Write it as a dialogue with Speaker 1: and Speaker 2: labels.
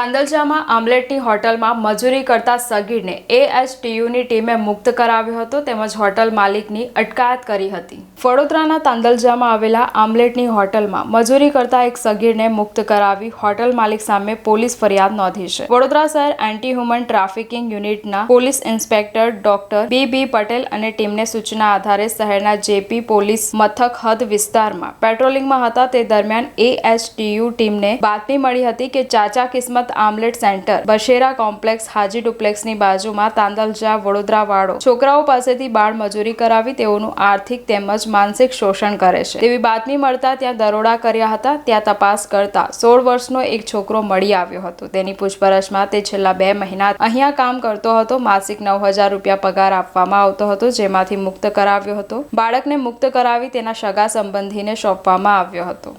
Speaker 1: તાંદલજામાં આમલેટની હોટલમાં મજૂરી કરતા સગીરને એએચટીયુની ટીમે મુક્ત કરાવ્યો હતો, તેમજ હોટલ માલિકની અટકાયત કરી હતી. વડોદરાના તાંદલજામાં આવેલા આમલેટની હોટલમાં મજૂરી કરતા એક સગીરને મુક્ત કરાવી હોટલ માલિક સામે પોલીસ ફરિયાદ નોંધી છે. વડોદરા શહેર એન્ટી હ્યુમન ટ્રાફિકિંગ યુનિટના police inspector doctor B B Patel અને ટીમને સૂચના આધારે શહેરના જેપી પોલીસ મથક હદ વિસ્તારમાં પેટ્રોલિંગમાં હતા તે દરમિયાન એએચટીયુ ટીમને બાતમી મળી હતી કે ચાચા કિસ્મત આમલેટ સેન્ટર બશેરા કોમ્પ્લેક્સ હાજી ડુપ્લેક્સની બાજુમાં તાંદલજા વડોદરા વાળો છોકરાઓ પાસેથી બાળ મજૂરી કરાવી તેઓનું આર્થિક તેમજ માનસિક શોષણ કરે છે. તેવી બાતમી મળતા ત્યાં દરોડા કર્યા હતા, ત્યાં તપાસ કરતા સોળ વર્ષનો એક છોકરો મળી આવ્યો હતો. તેની પૂછપરછમાં તે છેલ્લા બે મહિના અહીંયા કામ કરતો હતો, માસિક નવ હજાર રૂપિયા પગાર આપવામાં આવતો હતો, જેમાંથી મુક્ત કરાવ્યો હતો. બાળકને મુક્ત કરાવી તેના સગા સંબંધીને સોંપવામાં આવ્યો હતો.